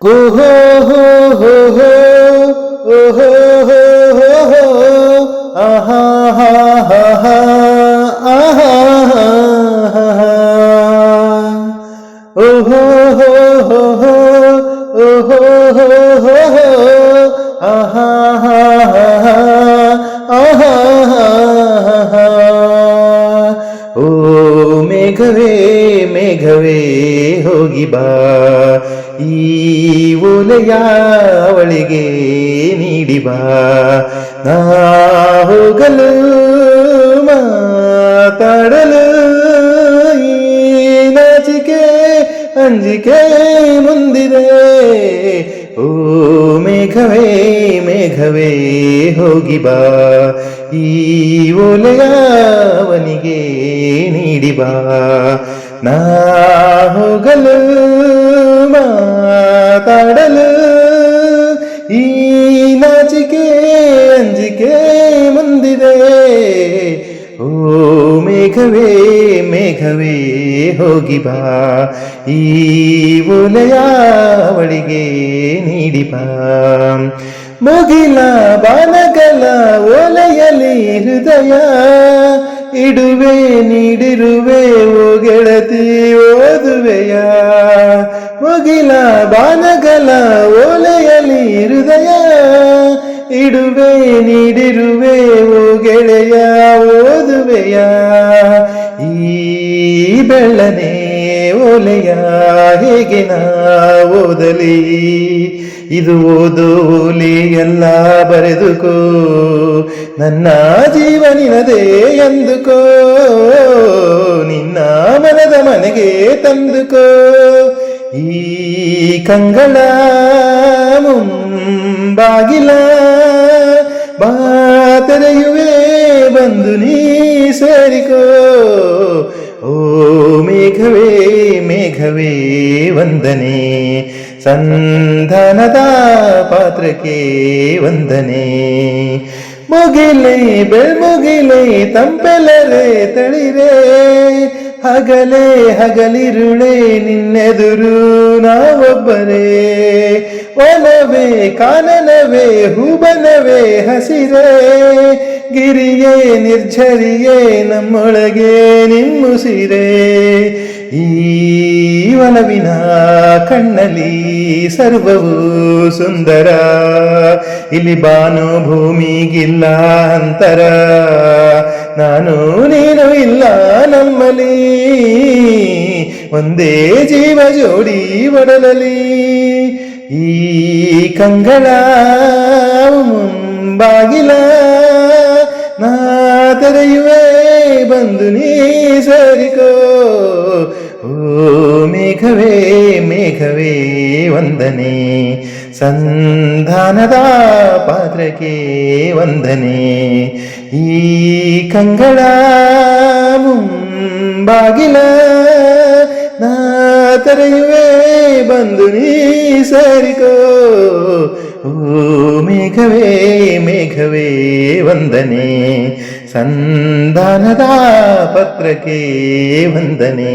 ওহো হো হো হো ওহো হো হো হো আহা হা হা হা আহা হা হা ওহো হো হো হো ওহো হো হো হো আহা হা হা হা আহা হা হা ও মেঘ রে ಮೇಘವೇ ಹೋಗಿ ಬಾ. ಈ ಓಲೆಯ ಅವಳಿಗೆ ನೀಡಿ ಬಾ. ನಾ ಹೋಗಲು ಮಾತಾಡಲು ನಾಚಿಕೆ ಅಂಜಿಕೆ ಮುಂದಿದೆ. ಓ ಮೇಘವೇ ಮೇಘವೇ ಹೋಗಿ ಬಾ. ಈ ಓಲೆಯ ಅವನಿಗೆ ನೀಡಿ ಬಾ. ನಾ ಹೋಗಲು ಮಾತಾಡಲು ಈ ನಾಚಿಕೆ ಅಂಜಿಕೆ ಮುಂದಿದೆ. ಓ ಮೇಘವೇ ಮೇಘವೇ ಹೋಗಿ ಬಾ. ಈ ಓಲೆಯ ಅವಳಿಗೆ ನೀಡಿ ಬಾ. ಮುಗಿಲ ಬಾಲಗಲ ಒಲೆಯಲಿ ಹೃದಯ, ಇಡುವೆ ನೀಡಿರುವೆ ಓ ಗೆಳತಿ ಓದುವೆಯ ಮುಗಿಲ ಬಾನಗಲ ಓಲೆಯಲಿ ಹೃದಯ, ಇಡುವೆ ನೀಡಿರುವೆ ಓ ಗೆಳೆಯ ಓದುವೆಯ ಬೆಳ್ಳನೆ ಒಲೆಯ ಹೇಗೆ ಓದಲಿ. ಇದು ಓದು ಓಲಿ ಎಲ್ಲ ಬರೆದುಕೋ. ನನ್ನ ಜೀವನಿನದೇ ಎಂದುಕೋ. ನಿನ್ನ ಮನದ ಮನೆಗೆ ತಂದುಕೋ. ಈ ಕಂಗಳ ಮುಂಬಾಗಿಲ ಬಾ ತೆರೆಯುವೆ ಬಂದು ನೀ ಸೇರಿಕೋ. ಮೇಘವೇ ಮೇಘವೇ ವಂದನೆ. ಸಂಧಾನದ ಪಾತ್ರಕ್ಕೆ ವಂದನೆ. ಮುಗಿಲೆ ಬೆಳ್ಮುಗಿಲೆ ತಂಪೆಲರೆ ತಳಿರೆ. ಹಗಲೇ ಹಗಲಿರುಳೆ ನಿನ್ನೆದುರು ನಾವೊಬ್ಬರೇ. ಒಲವೇ, ಕಾನನವೇ, ಹೂಬನವೇ ಹಸಿರೆ. ಗಿರಿಯೇ, ನಿರ್ಜರಿಯೇ ನಮ್ಮೊಳಗೆ ನಿಮ್ಮುಸಿರೇ. ಈ ಒಲವಿನ ಕಣ್ಣಲ್ಲಿ ಸರ್ವವು ಸುಂದರ. ಇಲ್ಲಿ ಬಾನು ಭೂಮಿಗಿಲ್ಲ ಅಂತರ. ನಾನು ನೀನು ಇಲ್ಲ ನಮ್ಮಲ್ಲಿ. ಒಂದೇ ಜೀವ ಜೋಡಿ ಒಡಲಲಿ. ಈ ಕಂಗಳ ಮುಂಬಾಗಿಲ ನಾ ತೆರೆಯುವೆ. ಬಂದು ನೀ ಸರಿಕೋ. ಓ ಮೇಘವೇ ಮೇಘವೇ ವಂದನೆ. ಸಂಧಾನದ ಪಾತ್ರಕ್ಕೆ ವಂದನೆ. ಈ ಕಂಗಳ ಮುಂಬಾಗಿಲ ನಾ ತೆರೆಯುವೆ ಬಂದು ನೀ ಸರಿಕೋ ಓ ಮೇಘವೇ ಮೇಘವೇ ವಂದನೆ ಸಂಧಾನದ ಪತ್ರಕ್ಕೆ ವಂದನೆ